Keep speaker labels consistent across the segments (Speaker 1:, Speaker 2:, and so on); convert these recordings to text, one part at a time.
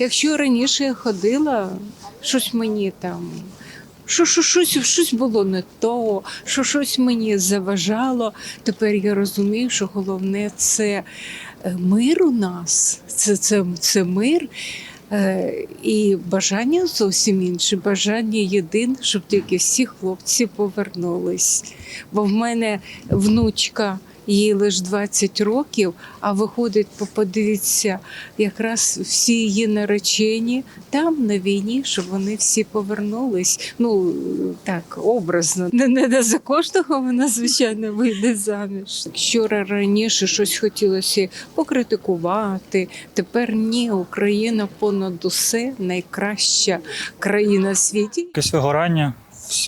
Speaker 1: Якщо раніше я ходила, щось мені там. Що, що щось, щось було не то, що щось мені заважало. Тепер я розумію, що головне це е, мир у нас, це, це, це мир. Е, І бажання зовсім інше. Бажання єдине, щоб тільки всі хлопці повернулись. Бо в мене внучка, їй лише 20 років, а виходить, по- подивіться, якраз всі її наречені там на війні, щоб вони всі повернулись. Ну так, образно. Не, не, за кожного вона, звичайно, вийде заміж. Якщо раніше щось хотілося покритикувати, тепер ні, Україна понад усе найкраща країна в світі.
Speaker 2: якесь вигорання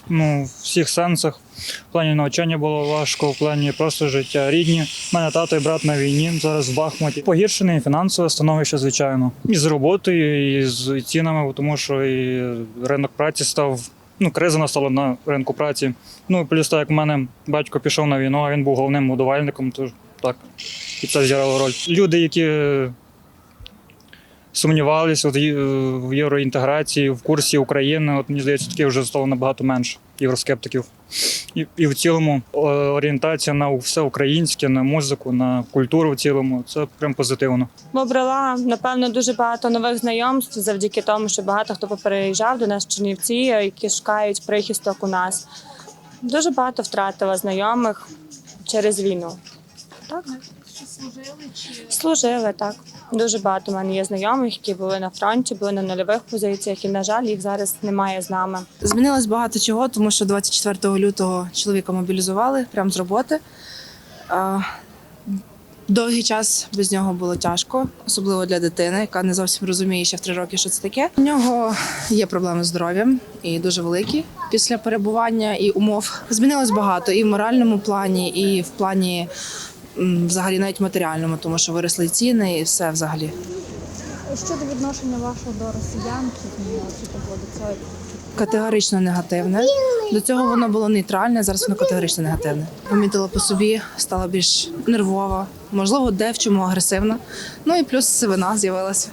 Speaker 2: ну, в всіх сенсах. В плані навчання було важко, в плані просто життя. Рідні. У мене тато і брат на війні, зараз в Бахмуті. Погіршене фінансове становище, звичайно. І з роботою, і з цінами, тому що і ринок праці став. Ну, криза настала на ринку праці. Ну плюс так, як в мене батько пішов на війну, а він був головним будувальником, то так, і це зіграло роль. Люди, які сумнівалися в євроінтеграції, в курсі України. От мені здається, таких вже стало набагато менше євроскептиків. І, і в цілому орієнтація на все українське, на музику, на культуру в цілому це прям позитивно.
Speaker 3: Обрала напевно дуже багато нових знайомств завдяки тому, що багато хто попереїжджав до нас в Чернівці, які шукають прихисток у нас. Дуже багато втратила знайомих через війну. Так. Служили, Служили, так. Дуже багато в мене є знайомих, які були на фронті, були на нульових позиціях, і, на жаль, їх зараз немає з нами.
Speaker 4: Змінилось багато чого, тому що 24 лютого чоловіка мобілізували прямо з роботи. Довгий час без нього було тяжко, особливо для дитини, яка не зовсім розуміє ще в три роки, що це таке. У нього є проблеми з здоров'ям і дуже великі після перебування і умов. Змінилось багато і в моральному плані, і в плані взагалі навіть матеріальному, тому що виросли ціни і все взагалі.
Speaker 5: Щодо відношення вашого до росіян, чи змінилося до цього?
Speaker 4: Категорично негативне. До цього воно було нейтральне, зараз воно категорично негативне. Помітила по собі, стала більш нервова, можливо, де в чому агресивна. Ну і плюс сивина з'явилася.